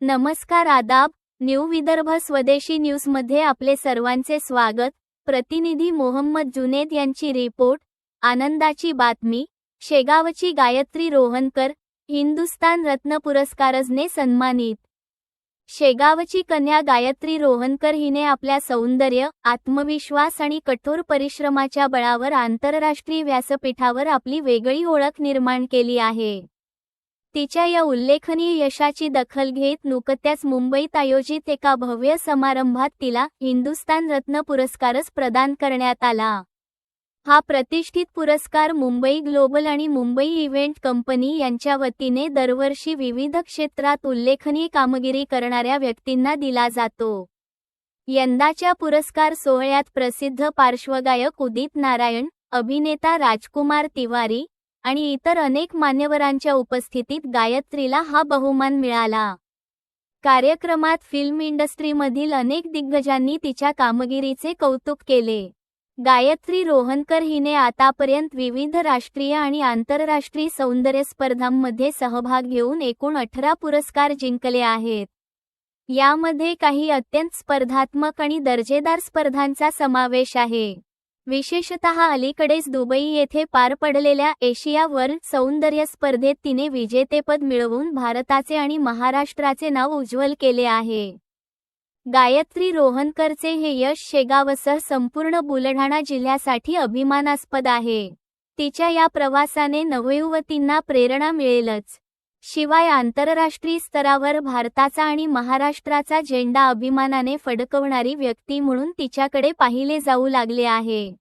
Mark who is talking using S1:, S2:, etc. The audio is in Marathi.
S1: नमस्कार आदाब न्यू विदर्भ स्वदेशी न्यूजमध्ये आपले सर्वांचे स्वागत. प्रतिनिधी मोहम्मद जुनेद यांची रिपोर्ट. आनंदाची बातमी. शेगावची गायत्री रोहनकर हिंदुस्तान रत्न पुरस्कारजने सन्मानित शेगावची कन्या गायत्री रोहनकर हिने आपल्या सौंदर्य आत्मविश्वास आणि कठोर परिश्रमाच्या बळावर आंतरराष्ट्रीय व्यासपीठावर आपली वेगळी ओळख निर्माण केली आहे. तिच्या या उल्लेखनीय यशाची दखल घेत नुकत्याच मुंबईत आयोजित एका भव्य समारंभात तिला हिंदुस्तान रत्न पुरस्कारच प्रदान करण्यात आला. हा प्रतिष्ठित पुरस्कार मुंबई ग्लोबल आणि मुंबई इव्हेंट कंपनी यांच्या वतीने दरवर्षी विविध क्षेत्रात उल्लेखनीय कामगिरी करणाऱ्या व्यक्तींना दिला जातो. यंदाच्या पुरस्कार सोहळ्यात प्रसिद्ध पार्श्वगायक उदित नारायण अभिनेता राजकुमार तिवारी आणि इतर अनेक मान्यवरांच्या उपस्थितीत गायत्रीला हा बहुमान मिळाला. कार्यक्रमात फिल्म इंडस्ट्रीमधील अनेक दिग्गजांनी तिच्या कामगिरीचे कौतुक केले. गायत्री रोहनकर हिने आतापर्यंत विविध राष्ट्रीय आणि आंतरराष्ट्रीय सौंदर्य स्पर्धांमध्ये सहभाग घेऊन एकूण अठरा पुरस्कार जिंकले आहेत. यामध्ये काही अत्यंत स्पर्धात्मक आणि दर्जेदार स्पर्धांचा समावेश आहे. विशेषत अलीकडेच दुबई येथे पार पडलेल्या एशिया वर्ल्ड सौंदर्य स्पर्धेत तिने विजेतेपद मिळवून भारताचे आणि महाराष्ट्राचे नाव उज्ज्वल केले आहे. गायत्री रोहनकरचे हे यश शेगावसह संपूर्ण बुलढाणा जिल्ह्यासाठी अभिमानास्पद आहे. तिच्या या प्रवासाने नवयुवतींना प्रेरणा मिळेलच. शिवाय आंतरराष्ट्रीय स्तरावर भारताचा आणि महाराष्ट्राचा झेंडा अभिमानाने फडकवणारी व्यक्ती म्हणून तिच्याकडे पाहिले जाऊ लागले आहे.